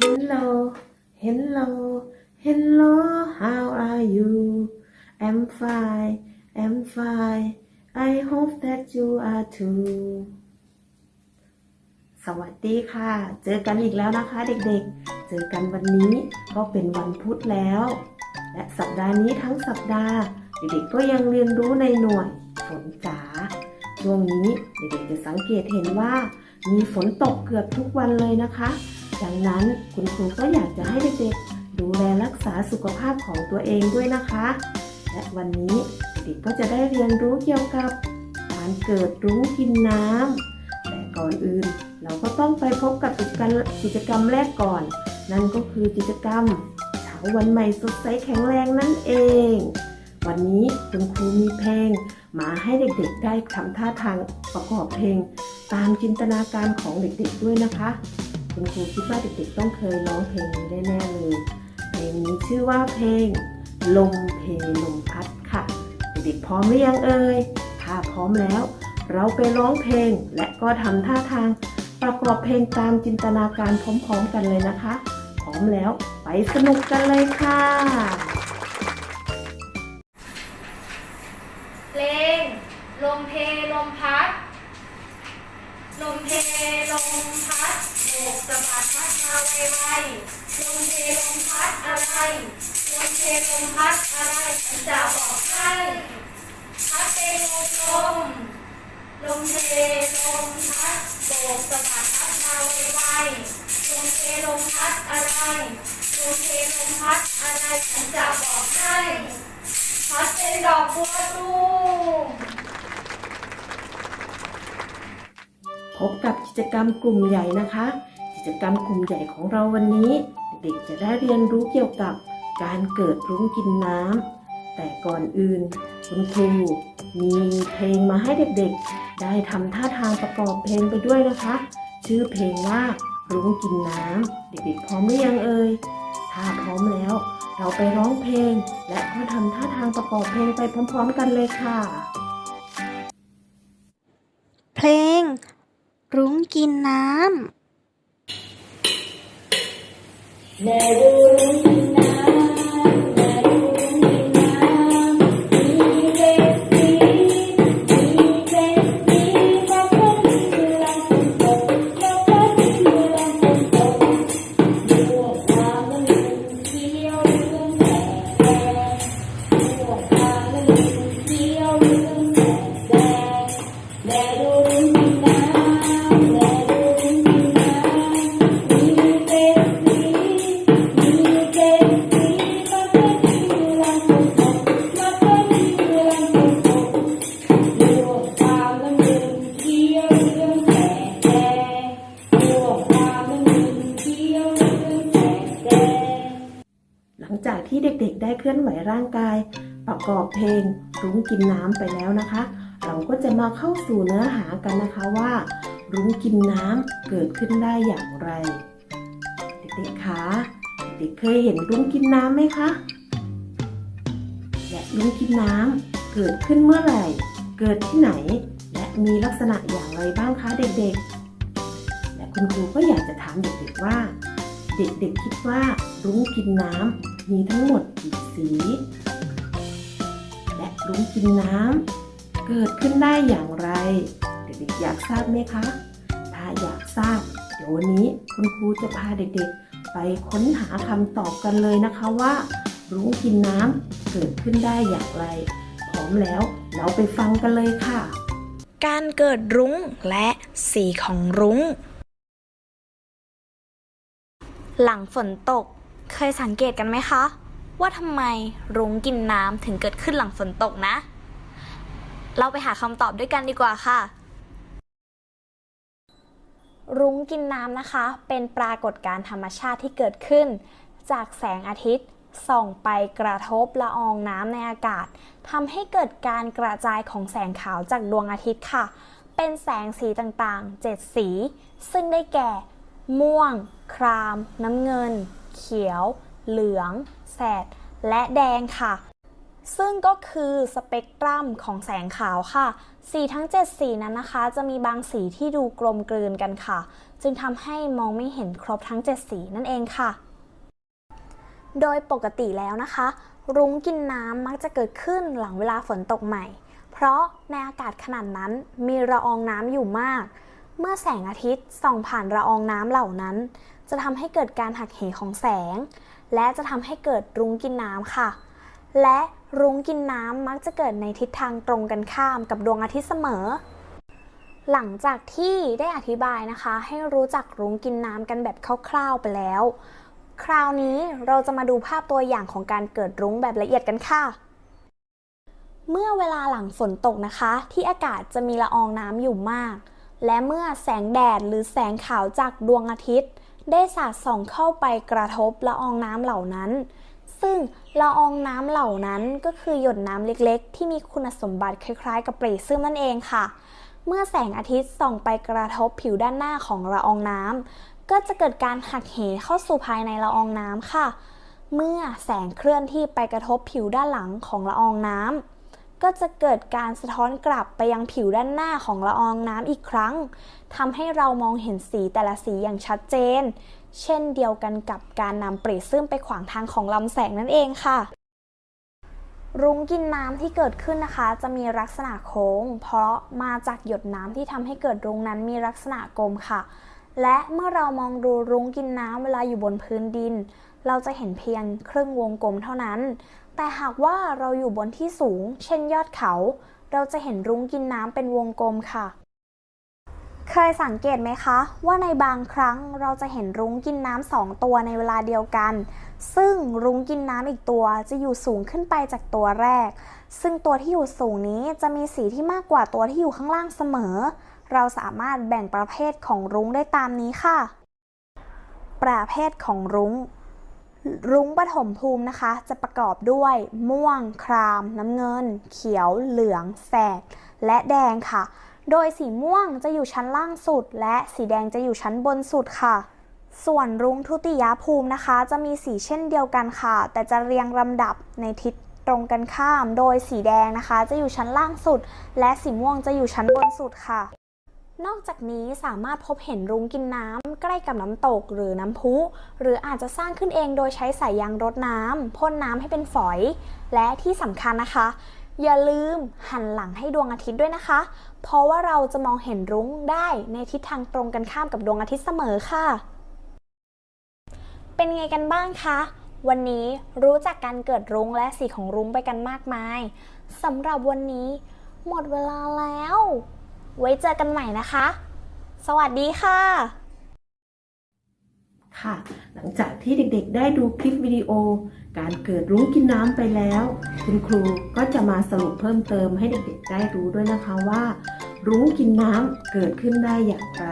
Hello, hello, hello, how are you? I'm fine, I'm fine. I hope that you are too. สวัสดีค่ะ เจอกันอีกแล้วนะคะเด็กๆ เจอกันวันนี้ก็เป็นวันพุธแล้ว และสัปดาห์นี้ทั้งสัปดาห์ เด็กๆก็ยังเรียนรู้ในหน่วยฝนจ๋าช่วงนี้เด็กๆจะสังเกตเห็นว่า มีฝนตกเกือบทุกวันเลยนะคะ ดังนั้นคุณครูก็อยากจะให้เด็กๆดูแลรักษาสุขภาพของตัวเองด้วยนะคะ และวันนี้เด็กก็จะได้เรียนรู้เกี่ยวกับการเกิดรุ้งกินน้ำแต่ก่อนอื่นเราก็ต้องไปพบกับกิจกรรมกิจกรรมแรกก่อน นั่นก็คือกิจกรรมเช้าวันใหม่สดใสแข็งแรงนั่นเอง วันนี้คุณครูมีเพลง มาให้เด็กๆได้ทำท่าทางประกอบเพลง ตามจินตนาการของเด็กๆด้วยนะคะ คุณครูคิดว่าเด็กๆต้องเคยร้องเพลงนี้แน่ๆเลยเพลงนี้ชื่อว่าเพลง ลมเพลมพัดค่ะ เด็กๆพร้อมหรือยังเอ่ยถ้าพร้อมแล้ว เราไปร้องเพลงและก็ทำท่าทางประกอบเพลงตามจินตนาการพร้อมๆกันเลยนะคะ พร้อมแล้วไปสนุกกันเลยค่ะ เพลง ลมเพลมพัด ลมเพลมพัดโบกสะบัดพัดมาไวไวลมเพลมพัดอะไรลมเพลมพัดอะไรฉันจะบอกให้พัดเป็นลมลมลมเพลมพัดโบกสะบัดพัดมาไวไวลมเพลมพัดอะไรลมเพลมพัดอะไรฉันจะบอกให้พัดเป็นดอกบัวตูม พบกับกิจกรรมกลุ่มใหญ่นะคะ กิจกรรมกลุ่มใหญ่ของเราวันนี้ เด็กๆจะได้เรียนรู้เกี่ยวกับการเกิดรุ้งกินน้ำแต่ก่อนอื่น คุณครูมีเพลงมาให้เด็กๆ ได้ทำท่าทางประกอบเพลงไปด้วยนะคะ ชื่อเพลงว่ารุ้งกินน้ำเด็กๆพร้อมหรือยังเอ่ยถ้าพร้อมแล้ว เราไปร้องเพลง และก็ทำท่าทางประกอบเพลงไปพร้อม ๆ กันเลยค่ะ รุ้งกินน้ำ ที่เด็กๆ ได้เคลื่อนไหวร่างกาย ประกอบเพลงรุ้งกินน้ำไปแล้วนะคะ เราก็จะมาเข้าสู่เนื้อหากันนะคะว่า รุ้งกินน้ำเกิดขึ้นได้อย่างไร เด็กๆคะเด็กๆเคยเห็นรุ้งกินน้ำไหมคะและรุ้งกินน้ำเกิดขึ้นเมื่อไหร่ เกิดที่ไหน และมีลักษณะอย่างไรบ้างคะเด็กๆและคุณครูก็อยากจะถามเด็กๆว่า เด็กๆคิดว่ารุ้งกินน้ำ มีทั้งหมดกี่สี และรุ้งกินน้ำเกิดขึ้นได้อย่างไร เด็กๆอยากทราบไหมคะ ถ้าอยากทราบ เดี๋ยววันนี้คุณครูจะพาเด็กๆ ไปค้นหาคำตอบกันเลยนะคะว่า รุ้งกินน้ำเกิดขึ้นได้อย่างไร พร้อมแล้วเราไปฟังกันเลยค่ะ การเกิดรุ้งและสีของรุ้งหลังฝนตก เคยสังเกตกันไหมคะ ว่าทำไมรุ้งกินน้ำถึงเกิดขึ้นหลังฝนตกนะ เราไปหาคำตอบด้วยกันดีกว่าค่ะ รุ้งกินน้ำนะคะ เป็นปรากฏการณ์ธรรมชาติที่เกิดขึ้น จากแสงอาทิตย์ส่องไปกระทบละอองน้ำในอากาศทำให้เกิดการกระจายของแสงขาวจากดวงอาทิตย์ค่ะ เป็นแสงสีต่างๆ 7 สี ซึ่งได้แก่ ม่วง คราม น้ำเงิน เขียว เหลือง แสด และแดงค่ะ ซึ่งก็คือสเปกตรัมของแสงขาวค่ะ สีทั้ง 7 สีนั้นนะคะ จะมีบางสีที่ดูกลมกลืนกันค่ะ จึงทำให้มองไม่เห็นครบทั้ง 7 สีนั่นเองค่ะ โดยปกติแล้วนะคะ รุ้งกินน้ำมักจะเกิดขึ้นหลังเวลาฝนตกใหม่ เพราะในอากาศขนาดนั้นมีละอองน้ำอยู่มากเมื่อแสงอาทิตย์ส่องผ่านละอองน้ำเหล่านั้น จะทำให้เกิดการหักเหของแสง และจะทำให้เกิดรุ้งกินน้ำค่ะ และรุ้งกินน้ำมักจะเกิดในทิศทางตรงกันข้ามกับดวงอาทิตย์เสมอ หลังจากที่ได้อธิบายนะคะ ให้รู้จักรุ้งกินน้ำกันแบบคร่าวๆไปแล้ว คราวนี้เราจะมาดูภาพตัวอย่างของการเกิดรุ้งแบบละเอียดกันค่ะเมื่อเวลาหลังฝนตกนะคะ ที่อากาศจะมีละอองน้ำอยู่มาก และเมื่อแสงแดดหรือแสงขาวจากดวงอาทิตย์ ได้สาดส่องเข้าไปกระทบละอองน้ำเหล่านั้น ซึ่งละอองน้ำเหล่านั้นก็คือหยดน้ำเล็กๆ ที่มีคุณสมบัติคล้ายๆ กับเปรซึมนั่นเองค่ะ เมื่อแสงอาทิตย์ส่องไปกระทบผิวด้านหน้าของละอองน้ำก็จะเกิดการหักเหเข้าสู่ภายในละอองน้ำค่ะ เมื่อแสงเคลื่อนที่ไปกระทบผิวด้านหลังของละอองน้ำ ก็จะเกิดการสะท้อนกลับไปยังผิวด้านหน้าของละอองน้ำอีกครั้งทำให้เรามองเห็นสีแต่ละสีอย่างชัดเจน เช่นเดียวกันกับการนำเปรตซึมไปขวางทางของลำแสงนั่นเองค่ะ รุ้งกินน้ำที่เกิดขึ้นนะคะ จะมีลักษณะโค้ง เพราะมาจากหยดน้ำที่ทำให้เกิดรุ้งนั้นมีลักษณะกลมค่ะ และเมื่อเรามองดูรุ้งกินน้ำเวลาอยู่บนพื้นดิน เราจะเห็นเพียงครึ่งวงกลมเท่านั้น แต่หากว่าเราอยู่บนที่สูง เช่นยอดเขา เราจะเห็นรุ้งกินน้ำเป็นวงกลมค่ะ เคยสังเกตไหมคะ ว่าในบางครั้งเราจะเห็นรุ้งกินน้ำสองตัวในเวลาเดียวกัน ซึ่งรุ้งกินน้ำอีกตัวจะอยู่สูงขึ้นไปจากตัวแรก ซึ่งตัวที่อยู่สูงนี้จะมีสีที่มากกว่าตัวที่อยู่ข้างล่างเสมอ เราสามารถแบ่งประเภทของรุ้งได้ตามนี้ค่ะ ประเภทของรุ้ง รุ้งปฐมภูมินะคะ จะประกอบด้วยม่วง คราม น้ำเงิน เขียว เหลือง แสด และแดงค่ะ โดยสีม่วงจะอยู่ชั้นล่างสุด และสีแดงจะอยู่ชั้นบนสุดค่ะ ส่วนรุ้งทุติยภูมินะคะ จะมีสีเช่นเดียวกันค่ะ แต่จะเรียงลำดับในทิศตรงกันข้าม โดยสีแดงนะคะ จะอยู่ชั้นล่างสุด และสีม่วงจะอยู่ชั้นบนสุดค่ะ นอกจากนี้สามารถพบเห็นรุ้งกินน้ำใกล้กับน้ำตกหรือน้ำพุ หรืออาจจะสร้างขึ้นเองโดยใช้สายยางรดน้ำพ่นน้ำให้เป็นฝอย และที่สำคัญนะคะ อย่าลืมหันหลังให้ดวงอาทิตย์ด้วยนะคะ เพราะว่าเราจะมองเห็นรุ้งได้ในทิศทางตรงกันข้ามกับดวงอาทิตย์เสมอค่ะ เป็นไงกันบ้างคะวันนี้รู้จักการเกิดรุ้งและสีของรุ้งไปกันมากมายสำหรับวันนี้ หมดเวลาแล้ว ไว้เจอกันใหม่นะคะ สวัสดีค่ะ ค่ะ หลังจากที่เด็กๆ ได้ดูคลิปวิดีโอ การเกิดรุ้งกินน้ำไปแล้ว คุณครูก็จะมาสรุปเพิ่มเติมให้เด็กๆ ได้รู้ด้วยนะคะว่ารุ้งกินน้ำเกิดขึ้นได้อย่างไร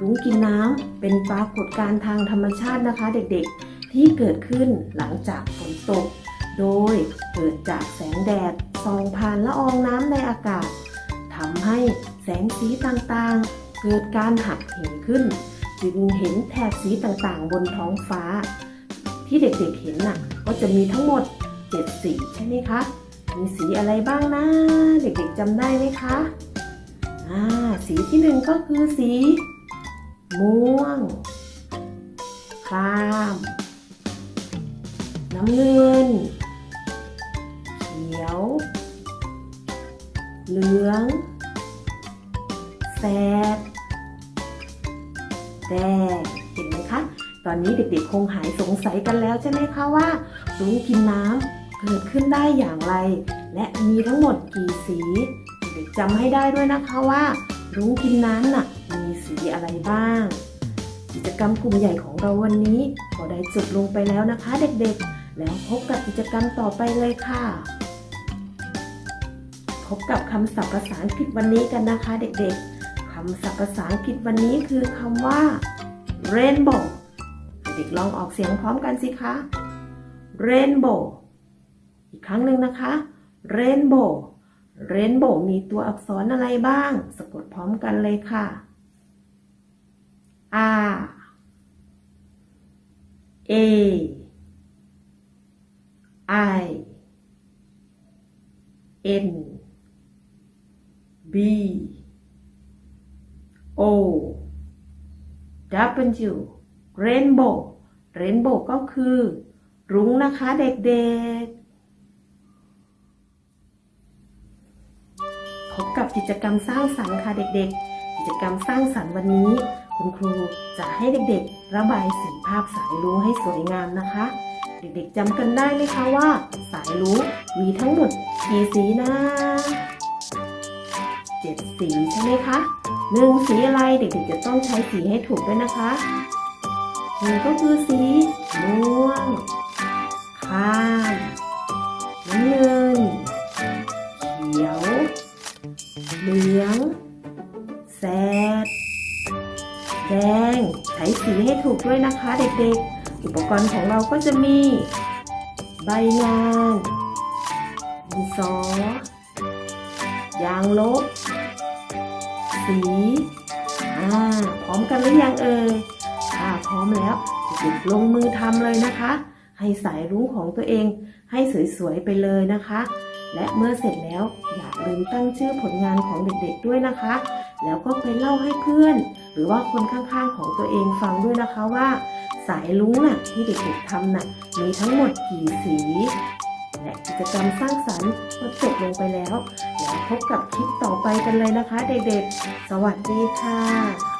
รุ้งกินน้ำเป็นปรากฏการณ์ทางธรรมชาตินะคะ เด็กๆ ที่เกิดขึ้นหลังจากฝนตก โดยเกิดจากแสงแดดส่องผ่านละอองน้ำในอากาศ ทำให้แสงสีต่างๆ เกิดการหักเหขึ้น จึงเห็นแถบสีต่างๆ บนท้องฟ้า ที่เด็กๆเห็นน่ะ ก็จะมีทั้งหมด 7 สีใช่ไหมคะ มีสีอะไรบ้างนะเด็กๆจำได้ไหมคะอ่าสีที่หนึ่งก็คือสี ม่วงครามน้ำเงิน เขียว เหลือง แสดแดงเห็นไหมคะ ตอนนี้เด็กๆคงหายสงสัยกันแล้วใช่ไหมคะว่ารุ้งกินน้ำเกิดขึ้นได้อย่างไร และมีทั้งหมดกี่สี เด็กจำให้ได้ด้วยนะคะว่ารุ้งกินน้ำน่ะมีสีอะไรบ้าง กิจกรรมกลุ่มใหญ่ของเราวันนี้ก็ได้จบลงไปแล้วนะคะ เด็กๆ แล้วพบกับกิจกรรมต่อไปเลยค่ะพบกับคำศัพท์ภาษาอังกฤษวันนี้กันนะคะเด็กๆำศัพท์ภาษาอังกฤษวันนี้คือคำว่า rainbow เด็กลองออกเสียงพร้อมกันสิคะ rainbow อีกครั้งหนึ่งนะคะ rainbow rainbow มีตัวอักษรอะไรบ้าง สะกดพร้อมกันเลยค่ะ R A I N B O W rainbow rainbow ก็คือ รุ้งนะคะเด็กๆ พบกับกิจกรรมสร้างสรรค์ค่ะเด็กๆ กิจกรรมสร้างสรรค์วันนี้ คุณครูจะให้เด็กๆ ระบายสีภาพสายรุ้งให้สวยงามนะคะ เด็กๆจำกันได้ไหมคะว่า สายรุ้งมีทั้งหมดกี่สีนะเจ็ดสีใช่ไหมคะ หนึ่งสีอะไรเด็กๆจะต้องใช้สีให้ถูกด้วยนะคะหนึ่งก็คือสีม่วงข้ามน้ำเงินเขียว เหลือง แสด แดง ใช้สีให้ถูกด้วยนะคะเด็กๆ อุปกรณ์ของเราก็จะมี ใบงานดินสอยางลบ สีอ่าพร้อมกันหรือยังเอ่ยอ่าพร้อมแล้วเด็กลงมือทำเลยนะคะ ให้สายรุ้งของตัวเองให้สวยๆไปเลยนะคะ และเมื่อเสร็จแล้วอย่าลืมตั้งชื่อผลงานของเด็กๆด้วยนะคะ แล้วก็ไปเล่าให้เพื่อน หรือว่าคนข้างๆของตัวเองฟังด้วยนะคะว่า สายรุ้งน่ะที่เด็กๆทำน่ะมีทั้งหมดกี่สี และกิจกรรมสร้างสรรค์ก็จบลงไปแล้ว แล้วพบกับคลิปต่อไปกันเลยนะคะ เด็กๆ สวัสดีค่ะ